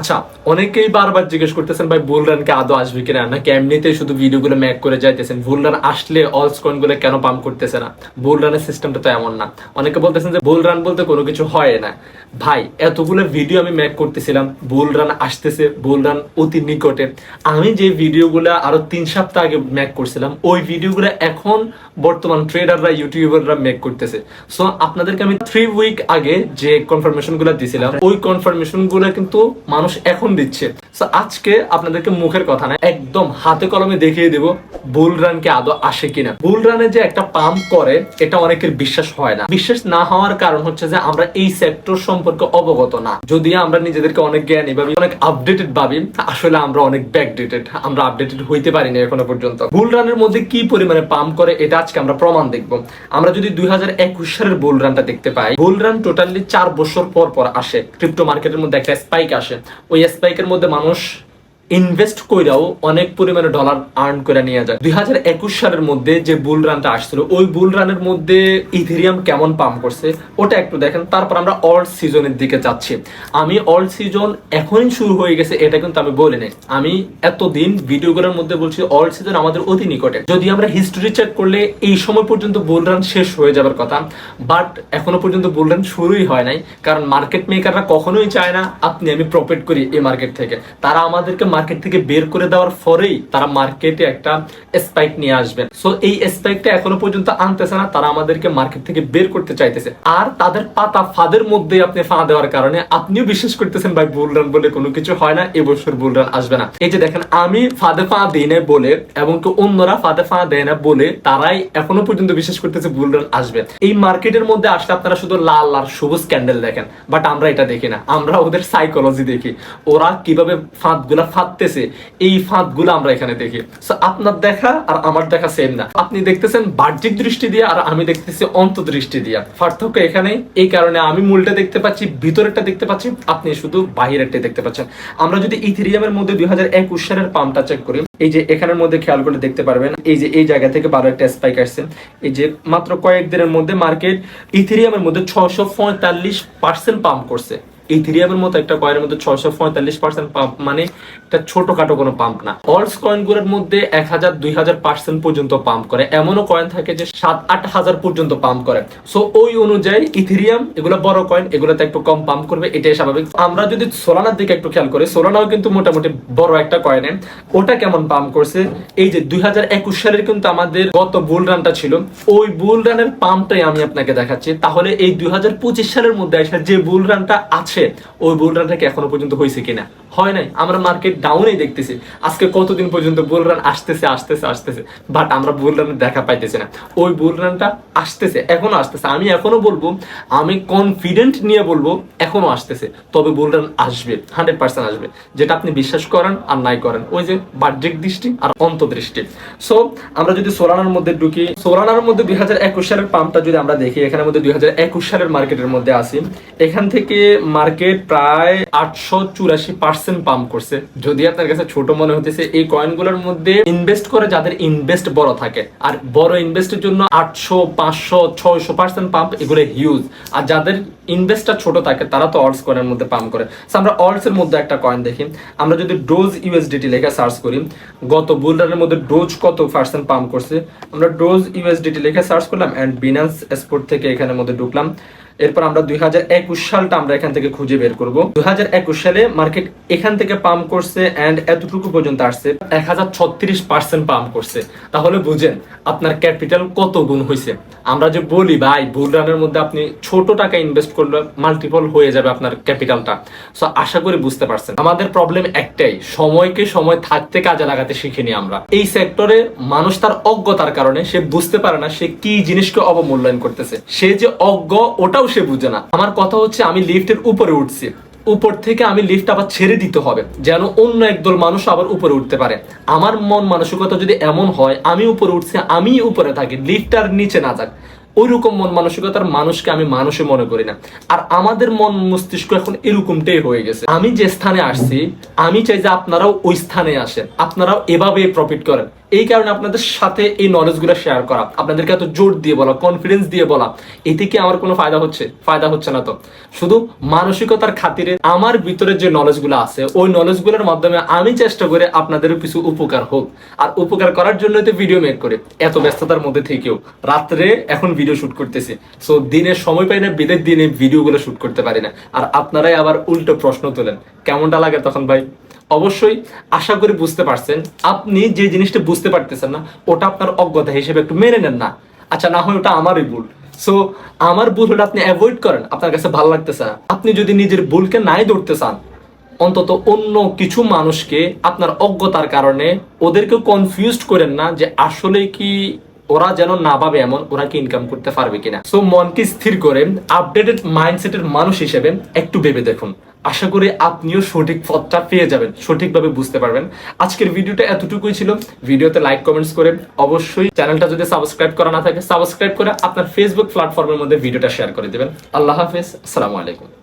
আচ্ছা অনেকেই বারবার জিজ্ঞেস করতেছেন, ভাই ভুল রানকে আদৌ আসবে কিনা? নাকি এমনিতেই শুধু ভিডিওগুলো ম্যাক করে যাইতেছেন? ভুল রান আসলে অলগুলো কেন পাম্প করতেছে না? ভুল রানের সিস্টেমটা তো এমন না। অনেকে বলতেছেন যে ভুল রান বলতে কোনো কিছু হয় না। ভাই, এতগুলো ভিডিও আমি ম্যাক করতেছিলাম, বুল রান আসতেছে, বুল রান অতি নিকটে। আমি যে ভিডিওগুলো আরও তিন সপ্তাহ আগে ম্যাক করছিলাম, ওই ভিডিওগুলো এখন বর্তমান ট্রেডাররা ইউটিউবাররা মেক করতেছে। সো আপনাদেরকে আমি থ্রি উইক আগে যে কনফার্মেশনগুলো দিছিলাম, ওই কনফার্মেশনগুলো কিন্তু মানুষ এখন দিচ্ছে। সো আজকে আপনাদেরকে মুখের কথা না, একদম হাতে কলমে দেখিয়ে দেব বুল রান কে আদৌ আসে কিনা। বুল রানে যে একটা পাম্প করে, এটা অনেকের বিশ্বাস হয় না। বিশ্বাস না হওয়ার কারণ হচ্ছে যে, আমরা এই সেক্টর সম্পর্কে অবগত না। যদি আমরা নিজেদেরকে অনেক জ্ঞানী ভাবি, অনেক আপডেটেড ভাবি, আসলে আমরা অনেক ব্যাকডেটেড আমরা আপডেটেড হইতে পারিনি এখনও পর্যন্ত। বুল রানের মধ্যে কি পরিমাণে পাম্প করে, এটা আজকে আমরা প্রমাণ দেখব। আমরা যদি দুই হাজার একুশ সালের বুল রানটা দেখতে পাই বুল রান টোটালি চার বছর পর পর আসে। ক্রিপ্টো মার্কেটের মধ্যে একটা স্পাইক আসে। ওই স্পাইকের মধ্যে মানুষ ইনভেস্ট কইরাও অনেক পরিমাণে ডলার আর্ন করে নিয়ে যায়। দুই হাজার একুশ সালের মধ্যে যে বুল রানটা আসছিল, ওই বুল রানের মধ্যে ইথেরিয়াম কেমন পাম্প করছে, ওটা একটু দেখেন, তারপর আমরা অল সিজনের দিকে যাচ্ছি। আমি অল সিজন এখনই শুরু হয়ে গেছে, এটা কিন্তু আমি বলি নাই। আমি এতদিন ভিডিওগুলোর মধ্যে বলছি অল সিজন আমাদের অতি নিকটে। যদি আমরা হিস্টোরি চেক করলে এই সময় পর্যন্ত বুল রান শেষ হয়ে যাবার কথা বাট এখনও পর্যন্ত বুল রান শুরুই হয় নাই, কারণ মার্কেট মেকাররা কখনোই চায় না, আপনি, আমি প্রফিট করি এই মার্কেট থেকে। তারা আমাদেরকে মার্কেট থেকে বের করে দেওয়ার পরেই তারা মার্কেটে একটা স্পাইক নিয়ে আসবেন সো এই স্পাইকটা এখনও পর্যন্ত আনতেছে না, তারা আমাদেরকে মার্কেট থেকে বের করতে চাইতেছে। আর তাদের পাতা ফাদের মধ্যে আপনি ফা দেওয়ার কারণে আপনিও বিশ্বাস করতেছেন, ভাই বুল রান বলে কোনো কিছু হয় না, এবছর বুল রান আসবে না। এই যে দেখেন, আমি ফাদে ফা দিই না বলে এবং কি অন্যরা ফাদে ফা দেয় না বলে তারাই এখনও পর্যন্ত বিশ্বাস করতেছে বুল রান আসবে। এই মার্কেটের মধ্যে আসলে আপনারা শুধু লাল লাল সবুজ ক্যান্ডেল দেখেন বাট আমরা এটা দেখি না। আমরা ওদের সাইকোলজি দেখি। ওরা কীভাবে ফাঁদগুলা ফাঁদতেছে, এই ফাঁদগুলো আমরা এখানে দেখি। আপনার দেখা আর আমার দেখা সেম না। আপনি দেখতেছেন বাহ্যিক দৃষ্টি দিয়ে আর আমি দেখতেছি অন্তর্দৃষ্টি দিয়ে। পার্থক্য এখানে এই কারণে আমি মূলটা দেখতে পাচ্ছি, ভিতরেরটা দেখতে পাচ্ছি, আপনি শুধু বাহিরেরটা দেখতে পাচ্ছেন। আমরা যদি ইথেরিয়ামের মধ্যে দুই হাজার একুশ সালের পাম্পটা চেক করি, এই যে এখানের মধ্যে খেয়াল করে দেখতে পারবেন, এই যে এই জায়গা থেকে বারো একটা স্পাইক আসছে। এই যে মাত্র কয়েকদিনের মধ্যে মার্কেট ইথেরিয়ামের মধ্যে ছশো পঁয়তাল্লিশ পার্সেন্ট পাম্প করছে। ইথেরিয়ামের মতো একটা কয়েনের মধ্যে ছয়শো পঁয়তাল্লিশ পার্সেন্ট পাম্প মানে একটা ছোটখাটো কোনো পাম্প না। অলস কয়েনগুলোর মধ্যে এক হাজার, দুই হাজার পার্সেন্ট পর্যন্ত পাম্প করে। এমনও কয়েন থাকে যে সাত, আট হাজার পর্যন্ত পাম্প করে। সো ওই অনুযায়ী ইথেরিয়াম এগুলো বড় কয়েন এগুলোতে একটু কম পাম্প করবে, এটাই স্বাভাবিক। আমরা যদি সোলানার দিকে একটু খেয়াল করি সোলানাও কিন্তু মোটামুটি বড় একটা কয়েনে ওটা কেমন পাম্প করছে? এই যে দুই হাজার একুশ সালের কিন্তু আমাদের গত বুল রানটা ছিল। ওই বুল রানের পাম্পটাই আমি আপনাকে দেখাচ্ছি। তাহলে এই দুই হাজার পঁচিশ সালের মধ্যে আসা যে বুল রানটা আছে, ওই বুল রানটা কি এখনও পর্যন্ত হয়েছে কিনা? হয় নাই। আমরা মার্কেট ডাউনেই দেখতেছি। আজকে কতদিন পর্যন্ত বুল রান আসতেছে আসতেছে আসতেছে? বাট আমরা বুল রানের দেখা পাইতেছি না। ওই বুল রানটা আসতেছে, এখনও আসতেছে। আমি এখনও বলব, আমি কনফিডেন্ট নিয়ে বলব, এখনও আসতেছে। তবে বুল রান আসবে হান্ড্রেড পার্সেন্ট আসবে। যেটা আপনি বিশ্বাস করেন আর নাই করেন। ওই যে বাহ্যিক দৃষ্টি আর অন্তর্দৃষ্টি। সো আমরা যদি সোলানার মধ্যে ঢুকি সোলানার মধ্যে দুই হাজার একুশ সালের পাম্পটা যদি আমরা দেখি, এখানের মধ্যে দুই হাজার একুশ সালের মার্কেটের মধ্যে আসি এখান থেকে মার্কেট প্রায় আটশো চুরাশি পার্সেন্ট পাম্প করছে। যদি আপনার কাছে ছোট মনে হতেছে, এই কয়েনগুলোর মধ্যে ইনভেস্ট করে যাদের ইনভেস্ট বড় থাকে। আর বড় ইনভেস্টের জন্য আটশো, পাঁচশো, ছয়শো পার্সেন্ট পাম্প এগুলো হিউজ আর যাদের ইনভেস্টটা ছোট থাকে, তারা তো অল্টস কয়েনের মধ্যে পাম্প করে। আমরা অল্টস এর মধ্যে একটা কয়েন দেখি। আমরা যদি ডোজ ইউএসডিটি লেখা সার্চ করি, গত বুলরানের মধ্যে ডোজ কত পার্সেন্ট পাম্প করছে? আমরা ডোজ ইউএসডিটি লেখা সার্চ করলাম এন্ড বিনান্স এক্সপোর্ট থেকে এখানের মধ্যে ঢুকলাম। এরপর আমরা দুই হাজার একুশ সালটা আমরা এখান থেকে খুঁজে বের করব। দুই হাজার একুশ সালে মার্কেট এখান থেকে পাম্প করছে এন্ড এতটুকু পর্যন্ত আসছে, এক হাজার পাম্প করছে। তাহলে বুঝেন, আপনার ক্যাপিটাল কত গুণ হয়েছে আমরা যে বলি, ভাই বুল রানের মধ্যে আপনি ছোট টাকা ইনভেস্ট করলে মাল্টিপল হয়ে যাবে আপনার ক্যাপিটালটা সো আশা করি বুঝতে পারছেন। আমাদের প্রবলেম একটাই, সময়কে সময় থাকতে কাজে লাগাতে শিখিনি আমরা। এই সেক্টরে মানুষ তার অজ্ঞতার কারণে সে বুঝতে পারে না সে কি জিনিসকে অবমূল্যায়ন করতেছে। সে যে অজ্ঞ, ওটাও সে বুঝে না। আমার কথা হচ্ছে আমি লিফটের উপরে উঠছি। উপর থেকে আমি লিফট আবার ছেড়ে দিতে হবে, যেন অন্য একদল মানুষ আবার উপরে উঠতে পারে। আমার মন মানসিকতা যদি এমন হয়, আমি উপরে উঠছি আমি উপরে থাকি লিফট আর নিচে না যাক। ওইরকম মন মানসিকতার মানুষকে আমি মানুষে মনে করি না। আর আমাদের মন মস্তিষ্ক এখন এরকমটাই হয়ে গেছে। আমি যে স্থানে আসছি, আমি চাই যে আপনারাও ওই স্থানে আসেন। আপনারাও এভাবে প্রফিট করেন। এই কারণে আপনাদের সাথে এই নলেজগুলো শেয়ার করা, আপনাদেরকে এত জোর দিয়ে বলা কনফিডেন্স দিয়ে বলা, এতে কি আমার কোনো ফায়দা হচ্ছে? ফায়দা হচ্ছে না তো। শুধু মানসিকতার খাতিরে আমার ভিতরে যে নলেজগুলো আছে, ওই নলেজগুলোর মাধ্যমে আমি চেষ্টা করে আপনাদেরও কিছু উপকার হোক। আর উপকার করার জন্য তো ভিডিও মেক করে। এত ব্যস্ততার মধ্যে থেকেও। রাত্রে এখন ভিডিও শুট করতেছি। সো দিনের সময় পাই না, বিদের দিনে ভিডিওগুলো শুট করতে পারি না। আর আপনারাই আবার উল্টো প্রশ্ন তোলেন। কেমনটা লাগে তখন ভাই? অবশ্যই আশা করি বুঝতে পারছেন। আপনি যে জিনিসটা বুঝতে পারতেছেন না, ওটা আপনার অজ্ঞতা হিসেবে একটু মেনে নেন না। আচ্ছা না হয় ওটা আমারই ভুল। সো আমার ভুল হলে আপনি অ্যাভয়েড করেন, আপনার কাছে ভালো লাগতেছে না। আপনি যদি নিজের ভুলকে নাই ধরতে চান, অন্তত অন্য কিছু মানুষকে আপনার অজ্ঞতার কারণে ওদেরকে কনফিউজড করেন না যে আসলে কি ওরা যেন না ভাবে এমন, ওরা কি ইনকাম করতে পারবে কিনা। সো মনকে স্থির করে আপডেটেড মাইন্ডসেটের মানুষ হিসেবে একটু ভেবে দেখুন। আশা করি আপনিও সঠিক পথটা পেয়ে যাবেন, সঠিকভাবে বুঝতে পারবেন। আজকের ভিডিওটা এতটুকুই ছিল। ভিডিওতে লাইক কমেন্টস করে অবশ্যই চ্যানেলটা যদি সাবস্ক্রাইব করা না থাকে সাবস্ক্রাইব করে আপনার ফেসবুক প্ল্যাটফর্মের মধ্যে ভিডিওটা শেয়ার করে দেবেন। আল্লাহ হাফেজ, আসসালামু আলাইকুম।